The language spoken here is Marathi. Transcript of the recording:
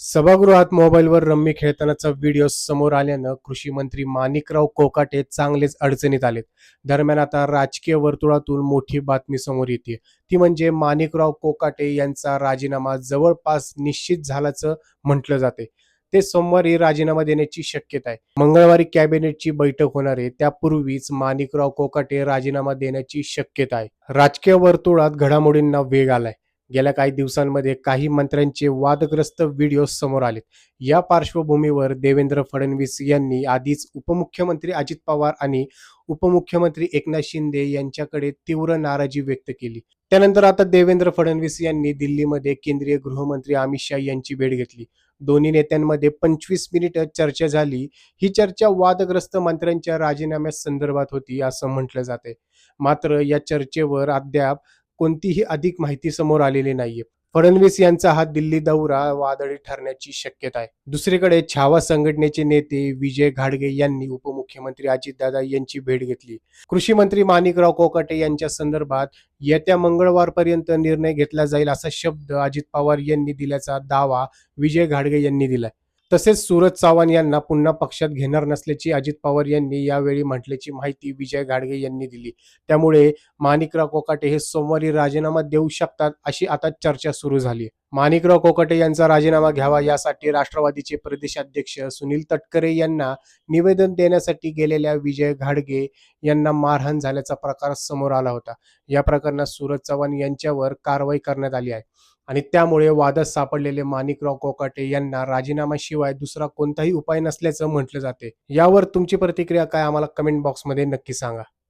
सभागृहात मोबाईलवर रम्मी खेळतानाचा व्हिडिओ समोर आल्यानं कृषी मंत्री माणिकराव कोकाटे चांगलेच अडचणीत आलेत. दरम्यान आता राजकीय वर्तुळातून मोठी बातमी समोर येते ती म्हणजे माणिकराव कोकाटे यांचा राजीनामा जवळपास निश्चित झाल्याचं म्हटलं जाते ते सोमवारी राजीनामा देण्याची शक्यता आहे. मंगळवारी कॅबिनेटची बैठक होणार आहे. त्यापूर्वीच माणिकराव कोकाटे राजीनामा देण्याची शक्यता आहे. राजकीय वर्तुळात घडामोडींना वेग आलाय. गेल्या काही दिवसांमध्ये काही मंत्र्यांचे वादग्रस्त व्हिडिओ समोर आलेत. या पार्श्वभूमीवर देवेंद्र फडणवीस यांनी आधीच उपमुख्यमंत्री अजित पवार आणि उपमुख्यमंत्री एकनाथ शिंदे यांच्याकडे तीव्र नाराजी व्यक्त केली. त्यानंतर आता देवेंद्र फडणवीस यांनी दिल्लीमध्ये केंद्रीय गृहमंत्री अमित शाह यांची भेट घेतली. दोन्ही नेत्यांमध्ये पंचवीस मिनिट चर्चा झाली. ही चर्चा वादग्रस्त मंत्र्यांच्या राजीनाम्या संदर्भात होती असं म्हटलं जाते मात्र या चर्चेवर अद्याप कोणतीही अधिक माहिती समोर आलेली नाहीये. फडणवीस यांचा हा दिल्ली दौरा वादळी ठरण्याची शक्यता आहे. दुसरीकडे छावा संघटनेचे नेते विजय घाडगे यांनी उपमुख्यमंत्री अजितदादा यांची भेट घेतली. कृषी मंत्री माणिकराव कोकाटे यांच्या संदर्भात येत्या मंगळवारपर्यंत निर्णय घेतला जाईल असा शब्द अजित पवार यांनी दिल्याचा दावा विजय घाडगे यांनी दिलाय. तसेच सूरज चव्हाण यांना पुन्हा पक्षात घेणार नसल्याची अजित पवार यांनी यावेळी म्हटल्याची माहिती विजय घाडगे यांनी दिली. त्यामुळे माणिकराव कोकाटे हे सोमवारी राजीनामा देऊ शकतात अशी आता चर्चा सुरू झाली. माणिकराव कोकाटे यांचा राजीनामा घ्यावा यासाठी राष्ट्रवादीचे प्रदेशाध्यक्ष सुनील तटकरे यांना निवेदन देण्यासाठी गेलेल्या विजय घाडगे यांना मारहाण झाल्याचा प्रकार समोर आला होता. या प्रकरणात सूरज चव्हाण यांच्यावर कारवाई करण्यात आली आहे. आणि त्यामुळे वादात सापडलेले माणिकराव कोकाटे यांना राजीनाम्याशिवाय दुसरा कोणताही उपाय नसल्याचं म्हटलं जाते. यावर तुमची प्रतिक्रिया काय? आम्हाला कमेंट बॉक्समध्ये नक्की सांगा.